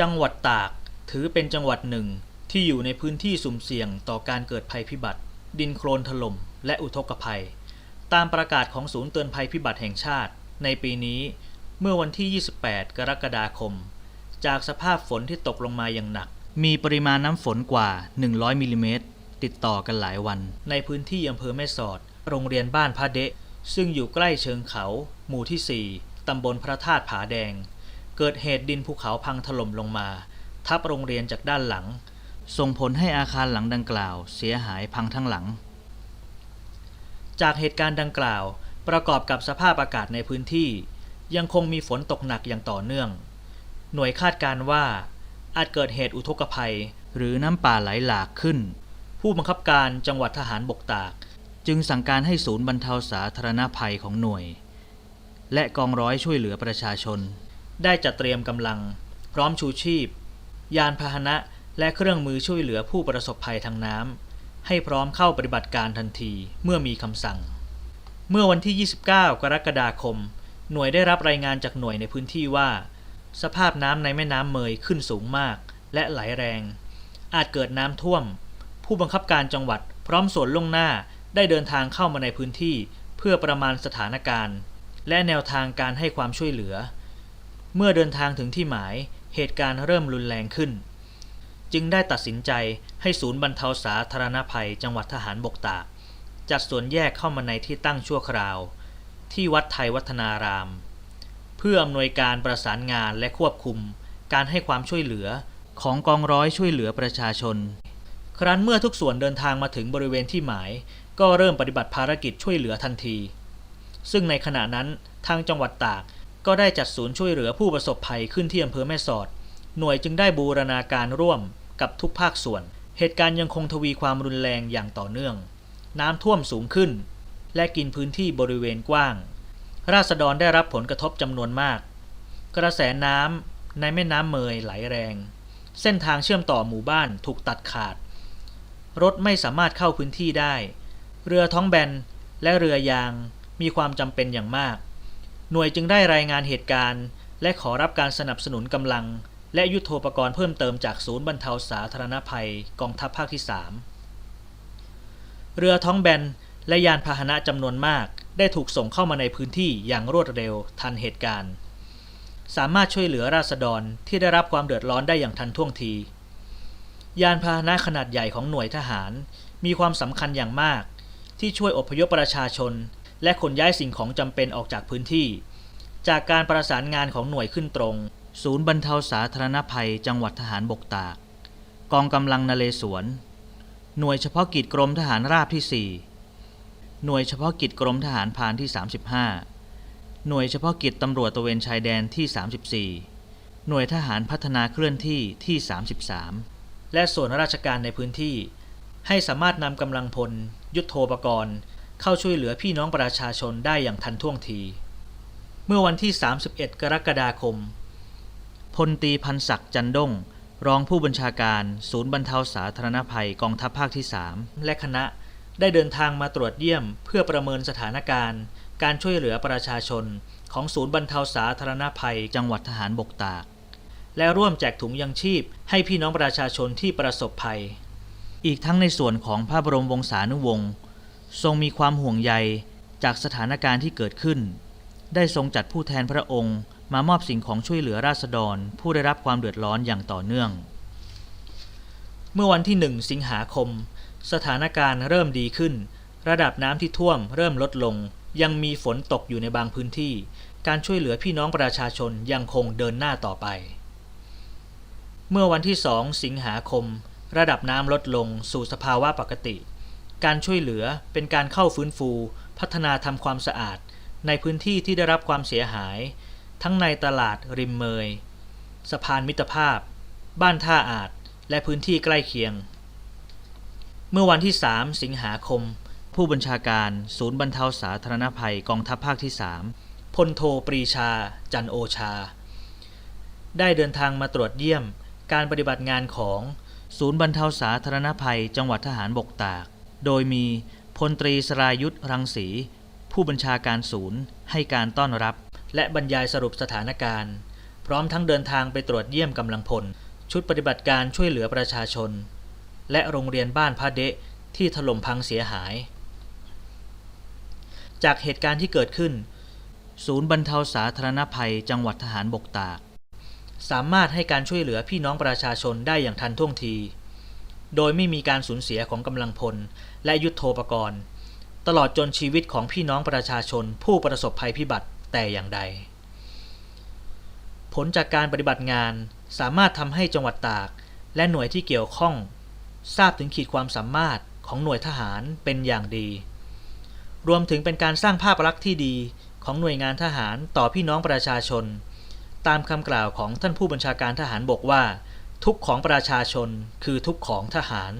จังหวัดตากถือเป็นจังหวัดหนึ่งที่อยู่ในพื้นที่สุ่มเสี่ยงต่อการเกิดภัยพิบัติ ดินโคลนถล่มและอุทกภัย ตามประกาศของศูนย์เตือนภัยพิบัติแห่งชาติ ในปีนี้เมื่อวันที่ 28 กรกฎาคม จากสภาพฝนที่ตกลงมาอย่างหนัก มีปริมาณน้ำฝนกว่า 100มิลลิเมตรติดต่อกันหลายวัน ในพื้นที่อำเภอแม่สอด โรงเรียนบ้านพระเดะ ซึ่งอยู่ใกล้เชิงเขา หมู่ที่ 4 ตำบลพระธาตุผาแดง เกิดเหตุดินภูเขาพังถล่มลงมา ทับโรงเรียนจากด้านหลัง ส่งผลให้อาคารหลังดังกล่าว เสียหายพังทั้งหลัง จากเหตุการณ์ดังกล่าว ประกอบกับสภาพอากาศในพื้นที่ ยังคงมีฝนตกหนักอย่างต่อเนื่อง หน่วยคาดการว่า อาจเกิดเหตุอุทกภัยหรือน้ำป่าไหลหลากขึ้น ผู้บังคับการจังหวัดทหารบกตาก จึงสั่งการให้ศูนย์บรรเทาสาธารณภัยของหน่วย และกองร้อยช่วยเหลือประชาชน ได้จัดเตรียมกำลัง พร้อมชูชีพ ยานพาหนะและเครื่องมือช่วยเหลือผู้ประสบภัยทางน้ำให้พร้อมเข้าปฏิบัติการทันทีเมื่อมีคำสั่ง เมื่อวันที่ 29 กรกฎาคม หน่วยได้รับรายงานจากหน่วยในพื้นที่ว่า สภาพน้ำในแม่น้ำเมยขึ้นสูงมาก และไหลแรง อาจเกิดน้ำท่วม ผู้บังคับการจังหวัดพร้อมส่วนล่วงหน้าได้เดินทางเข้ามาในพื้นที่ เพื่อประมาณสถานการณ์ และแนวทางการให้ความช่วยเหลือ เมื่อเดินทางถึงที่หมายเหตุการณ์เริ่มรุนแรงขึ้น จึงได้ตัดสินใจให้ศูนย์บรรเทาสาธารณภัยจังหวัดทหารบกตาก จัดส่วนแยกเข้ามาในที่ตั้งชั่วคราว ที่วัดไทยวัฒนาราม เพื่ออำนวยการประสานงานและควบคุม การให้ความช่วยเหลือของกองร้อยช่วยเหลือประชาชน ครั้นเมื่อทุกส่วนเดินทางมาถึงบริเวณที่หมาย ก็เริ่มปฏิบัติภารกิจช่วยเหลือทันที ซึ่งในขณะนั้นทางจังหวัดตาก ก็ได้จัดศูนย์ช่วยเหลือผู้ประสบภัยขึ้นที่อำเภอแม่สอด หน่วยจึงได้บูรณาการร่วมกับทุกภาคส่วน เหตุการณ์ยังคงทวีความรุนแรงอย่างต่อเนื่อง น้ำท่วมสูงขึ้น และกินพื้นที่บริเวณกว้าง ราษฎรได้รับผลกระทบจำนวนมาก กระแสน้ำในแม่น้ำเมยไหลแรง เส้นทางเชื่อมต่อหมู่บ้านถูกตัดขาด รถไม่สามารถเข้าพื้นที่ได้ เรือท้องแบนและเรือยางมีความจำเป็นอย่างมาก หน่วยจึงได้รายงานเหตุการณ์ และขอรับการสนับสนุนกำลัง และยุทโธปกรณ์เพิ่มเติมจากศูนย์บรรเทาสาธารณภัยกองทัพภาคที่ 3 เรือท้องแบนและยานพาหนะจำนวนมาก ได้ถูกส่งเข้ามาในพื้นที่อย่างรวดเร็วทันเหตุการณ์ สามารถช่วยเหลือราษฎรที่ได้รับความเดือดร้อนได้อย่างทันท่วงที ยานพาหนะขนาดใหญ่ของหน่วยทหาร มีความสำคัญอย่างมาก ที่ช่วยอพยพประชาชน และขนย้ายสิ่งของจำเป็นออกจากพื้นที่ จากการประสานงานของหน่วยขึ้นตรง ศูนย์บรรเทาสาธารณภัย จังหวัดทหารบกตาก กองกำลังนเรศวรหน่วยเฉพาะกิจกรมทหารราบที่ 4 หน่วยเฉพาะกิจกรมทหารพานที่ 35 หน่วยเฉพาะกิจตำรวจตระเวนชายแดนที่ 34 หน่วยทหารพัฒนาเคลื่อนที่ที่ 33 และส่วนราชการในพื้นที่ ให้สามารถนำกำลังพล ยุทโธปกรณ์ เข้าช่วยเหลือพี่น้องประชาชนได้อย่างทันท่วงที เมื่อวันที่ 31 กรกฎาคม พลตีพันศักดิ์จันด้งรองผู้บัญชาการ ศูนย์บรรเทาสาธารณภัยกองทัพภาคที่ 3 และคณะได้เดินทางมาตรวจเยี่ยมเพื่อประเมินสถานการณ์ การช่วยเหลือประชาชน ของศูนย์บรรเทาสาธารณภัยจังหวัดทหารบกตาก และร่วมแจกถุงยังชีพ ให้พี่น้องประชาชนที่ประสบภัย อีกทั้งในส่วนของพระบรมวงศานุวงศ์ ทรงมีความห่วงใยจากสถานการณ์ที่เกิดขึ้น ได้ทรงจัดผู้แทนพระองค์ มามอบสิ่งของช่วยเหลือราษฎร ผู้ได้รับความเดือดร้อนอย่างต่อเนื่อง เมื่อวันที่หนึ่งสิงหาคม สถานการณ์เริ่มดีขึ้น ระดับน้ำที่ท่วมเริ่มลดลง ยังมีฝนตกอยู่ในบางพื้นที่ การช่วยเหลือพี่น้องประชาชนยังคงเดินหน้าต่อไป เมื่อวันที่สองสิงหาคม ระดับน้ำลดลงสู่สภาวะปกติ การช่วยเหลือเป็นการเข้าฟื้นฟู พัฒนาทำความสะอาด ในพื้นที่ที่ได้รับความเสียหาย ทั้งในตลาดริมเมย สะพานมิตรภาพ บ้านท่าอาจและพื้นที่ใกล้เคียง เมื่อวันที่ 3 สิงหาคม ผู้บัญชาการศูนย์บรรเทาสาธารณภัยกองทัพภาคที่ 3พลโทปรีชา จันโอชา ได้เดินทางมาตรวจเยี่ยมการปฏิบัติงานของศูนย์บรรเทาสาธารณภัย จังหวัดทหารบกตาก โดยมีพลตรีสรายุทธรังสี ผู้บัญชาการศูนย์ ให้การต้อนรับ และบรรยายสรุปสถานการณ์ พร้อมทั้งเดินทางไปตรวจเยี่ยมกำลังพล ชุดปฏิบัติการช่วยเหลือประชาชน และโรงเรียนบ้านพระเดะที่ถล่มพังเสียหาย จากเหตุการณ์ที่เกิดขึ้น ศูนย์บรรเทาสาธารณภัยจังหวัดทหารบกตาก สามารถให้การช่วยเหลือพี่น้องประชาชนได้อย่างทันท่วงที โดยไม่มีการสูญเสียของกำลังพล และยุทโธปกรณ์ ตลอดจนชีวิตของพี่น้องประชาชนผู้ประสบภัยพิบัติแต่อย่างใด ผลจากการปฏิบัติงานสามารถทำให้จังหวัดตาก และหน่วยที่เกี่ยวข้อง ทราบถึงขีดความสามารถของหน่วยทหารเป็นอย่างดี รวมถึงเป็นการสร้างภาพลักษณ์ที่ดีของหน่วยงานทหารต่อพี่น้องประชาชน ตามคำกล่าวของท่านผู้บัญชาการทหารบกว่า ทุกของประชาชนคือทุกของทหาร